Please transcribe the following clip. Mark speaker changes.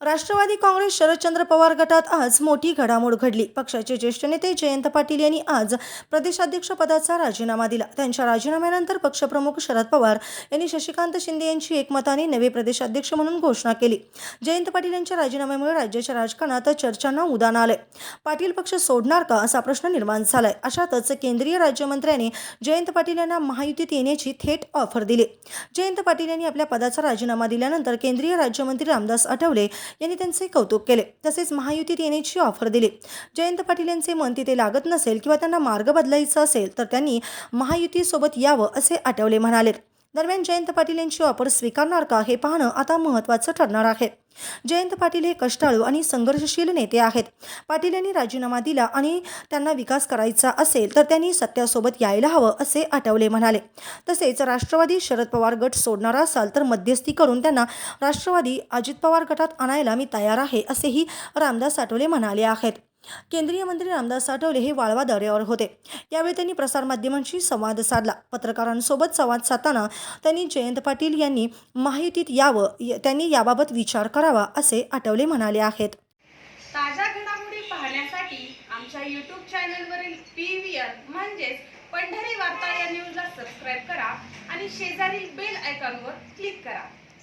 Speaker 1: राष्ट्रवादी काँग्रेस शरदचंद्र पवार गटात आज मोठी घडामोड घडली. पक्षाचे ज्येष्ठ नेते जयंत पाटील यांनी आज प्रदेशाध्यक्ष पदाचा राजीनामा दिला. त्यांच्या राजीनाम्यानंतर पक्षप्रमुख शरद पवार यांनी शशिकांत शिंदे यांची एकमताने नवे प्रदेशाध्यक्ष म्हणून घोषणा केली. जयंत पाटील यांच्या राजीनाम्यामुळे राज्याच्या राजकारणात चर्चांना उदान आलंय. पाटील पक्ष सोडणार का असा प्रश्न निर्माण झालाय. अशातच केंद्रीय राज्यमंत्र्यांनी जयंत पाटील यांना महायुतीत येण्याची थेट ऑफर दिली. जयंत पाटील यांनी आपल्या पदाचा राजीनामा दिल्यानंतर केंद्रीय राज्यमंत्री रामदास आठवले यांनी त्यांचे कौतुक केले. तसेच महायुतीत येण्याची ऑफर दिली. जयंत पाटील यांचे मन तिथे लागत नसेल किंवा त्यांना मार्ग बदलायचा असेल तर त्यांनी महायुतीसोबत यावं असे आठवले म्हणाले दरम्यान जयंत पाटील यांची ऑफर स्वीकारणार का हे पाहणं आता महत्त्वाचं ठरणार आहे. जयंत पाटील हे कष्टाळू आणि संघर्षशील नेते आहेत. पाटील यांनी राजीनामा दिला आणि त्यांना विकास करायचा असेल तर त्यांनी सत्यासोबत यायला हवं असे आठवले म्हणाले. तसेच राष्ट्रवादी शरद पवार गट सोडणार असाल तर मध्यस्थी करून त्यांना राष्ट्रवादी अजित पवार गटात आणायला मी तयार आहे असेही रामदास आठवले म्हणाले आहेत. केंद्रीय मंत्री रामदास आठवले हे वाळवा दौऱ्यावर होते. यावेळी त्यांनी प्रसारमाध्यमांशी संवाद साधला. पत्रकारांसोबत संवाद साधताना त्यांनी जयंत पाटील यांनी महायुतीत यावं त्यांनी याबाबत विचार करावा असे आठवले म्हणाले आहेत.
Speaker 2: ताज्या घडामोडी पाहण्यासाठी आमच्या यूट्यूब चॅनलवरील पी व्ही आर म्हणजेच पंढरी वार्ता या न्यूजला सबस्क्राईब करा आणि शेजारील बेल आयकॉनवर क्लिक करा.